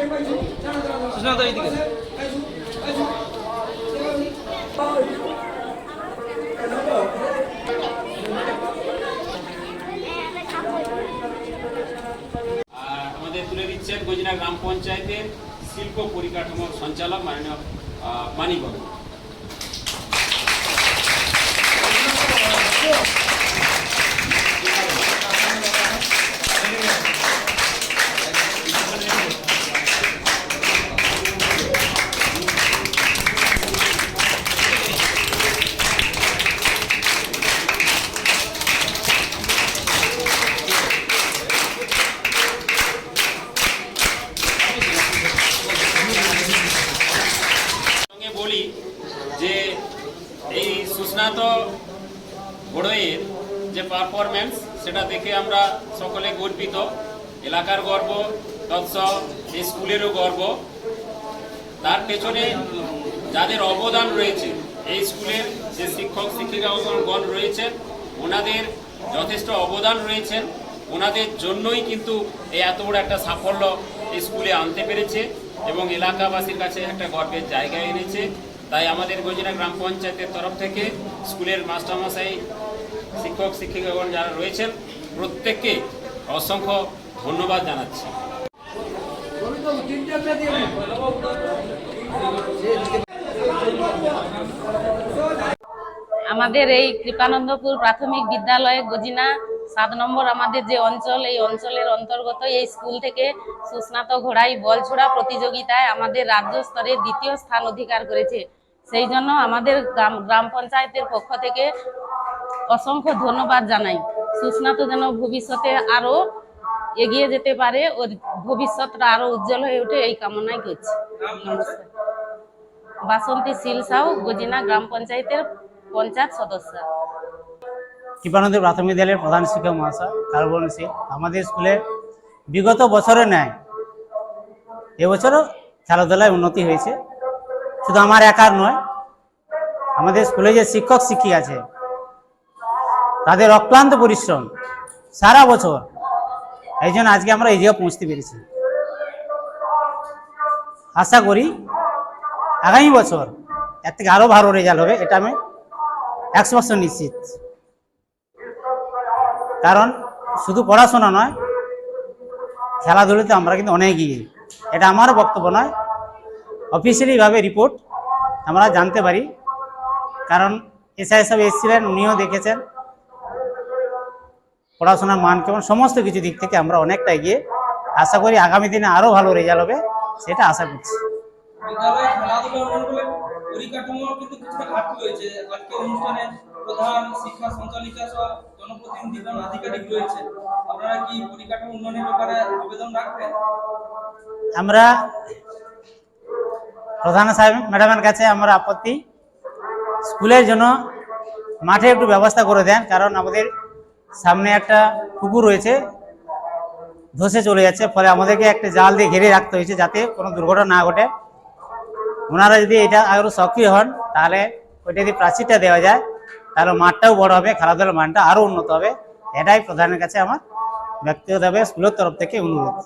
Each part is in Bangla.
সুস্মিতা এইদিকে আমাদের তুলে দিচ্ছেন গজিনা গ্রাম পঞ্চায়েতের শিল্প পরিকাঠামো সঞ্চালক মাননীয় মানিকবাবু সুস্নাত বড়ইয়ের যে পারফরমেন্স সেটা দেখে আমরা সকলে গর্বিত। এলাকার গর্ব, তৎস এই স্কুলেরও গর্ব। তার পেছনে যাদের অবদান রয়েছে, এই স্কুলের যে শিক্ষক, শিক্ষিকাগণ রয়েছেন, ওনাদের যথেষ্ট অবদান রয়েছেন ওনাদের জন্যই কিন্তু এই এত বড় একটা সাফল্য স্কুলে আনতে পেরেছে এবং এলাকাবাসীর কাছে একটা গর্বের জায়গা এনেছে। তাই আমাদের গজিনা গ্রাম পঞ্চায়েতের তরফ থেকে স্কুলের মাস্টারমশাই, শিক্ষক, শিক্ষিকাগণ যারা রয়েছেন, প্রত্যেককে অসংখ্য ধন্যবাদ জানাচ্ছি। আমাদের এই কৃপানন্দপুর প্রাথমিক বিদ্যালয়ে গজিনা সাত নম্বর আমাদের যে অঞ্চল, এই অঞ্চলের অন্তর্গত এই স্কুল থেকে সুস্নাত ঘোড়াই বল ছোড়া প্রতিযোগিতায় আমাদের রাজ্য স্তরে দ্বিতীয় স্থান অধিকার করেছে। সেই জন্য আমাদের গ্রাম গ্রাম পঞ্চায়েতের পক্ষ থেকে অসংখ্য ধন্যবাদ জানাই। সুস্নাত যেন ভবিষ্যতে আরও এগিয়ে যেতে পারে ওর ভবিষ্যৎটা আরও উজ্জ্বল হয়ে ওঠে এই কামনাই করছি। নমস্কার। বাসন্তী সাউ, গজিনা গ্রাম পঞ্চায়েতের পঞ্চায়েত সদস্য। কৃপানন্দ প্রাথমিক বিদ্যালয়ের প্রধান শিক্ষক মহাশয় কার্বন সিং আমাদের স্কুলে বিগত বছরে নেয় এবছরও খেলাধুলায় উন্নতি হয়েছে। শুধু আমার একার নয়। আমাদের স্কুলে যে শিক্ষক, শিক্ষিকা আছে, তাদের অক্লান্ত পরিশ্রম সারা বছর। এই জন্য আজকে আমরা এই জায়গায় পৌঁছতে পেরেছি। আশা করি আগামী বছর এর থেকে আরও ভালো রেজাল্ট হবে, এটা আমি একশো পার্সেন্ট নিশ্চিত। কারণ শুধু পড়াশোনা নয়, খেলাধুলাতে আমরা কিন্তু অনেক এটা আমার বক্তব্য নয় অফিসিয়ালিভাবে রিপোর্ট আমরা জানতে পারি। কারণ এসআই সাহেব এসেছিলেন উনিও দেখেছেন। পড়াশোনার মান কেমন সমস্ত কিছু দিক থেকে আমরা অনেকটা এগিয়ে। আশা করি আগামী দিনে আরও ভালো রেজাল্ট হবে সেটা আশা করছি। আমরা প্রধান সাহেব, ম্যাডামের কাছে আমার আপত্তি। স্কুলের জন্য মাঠে একটু ব্যবস্থা করে দেন, কারণ আমাদের সামনে একটা পুকুর রয়েছে, ধসে চলে যাচ্ছে, ফলে আমাদেরকে একটা জাল দিয়ে ঘিরে রাখতে হয়েছে যাতে কোনো দুর্ঘটনা না ঘটে। ওনারা যদি এটা আরও সক্রিয় হন, তাহলে ওইটা যদি প্রাচীরটা দেওয়া যায়, তাহলে মাঠটাও বড় হবে, খেলাধুলার মানটা আরও উন্নত হবে। এটাই প্রধানের কাছে আমার ব্যক্তিগতভাবে স্কুলের তরফ থেকে অনুরোধ।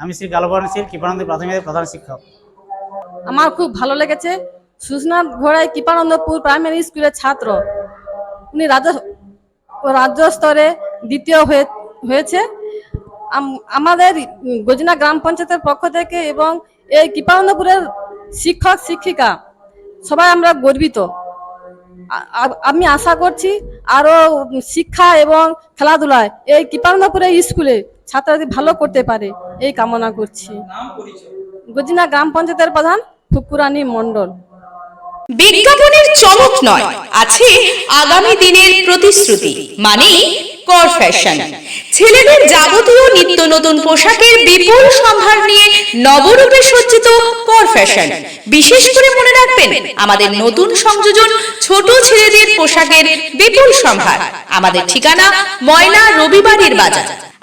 আমি শ্রী গালবরণ শীল কৃপানন্দ প্রাথমিক প্রধান শিক্ষক। আমার খুব ভালো লেগেছে। সুস্নাথ ঘোড়াই কৃপানন্দপুর প্রাইমারি স্কুলের ছাত্র। উনি রাজ্য স্তরে দ্বিতীয় হয়ে, হয়েছে। আমাদের গজিনা গ্রাম পঞ্চায়েতের পক্ষ থেকে এবং এই কৃপানন্দপুরের শিক্ষক, শিক্ষিকা, সবাই আমরা গর্বিত। আমি আশা করছি আরও শিক্ষা এবং খেলাধুলায় এই কৃপানন্দপুরের স্কুলে ছাত্রছাত্রী ভালো করতে পারে। এই কামনা করছি। গজিনা গ্রাম পঞ্চায়েতের প্রধান ফুকুরানী মণ্ডল। বিজ্ঞাপনের চমক নয়, আছে আগামী দিনের প্রতিশ্রুতি মানে কর ফ্যাশন ছেলেদের যাবতীয় নিত্য নতুন পোশাকের বিপুল সম্ভার নিয়ে নবরূপে সজ্জিত কর ফ্যাশন বিশেষ করে মনে রাখবেন, আমাদের নতুন সংযোজন ছোট ছেলেদের পোশাকের বিপুল সম্ভার। আমাদের ঠিকানা ময়না রবিবারের বাজার।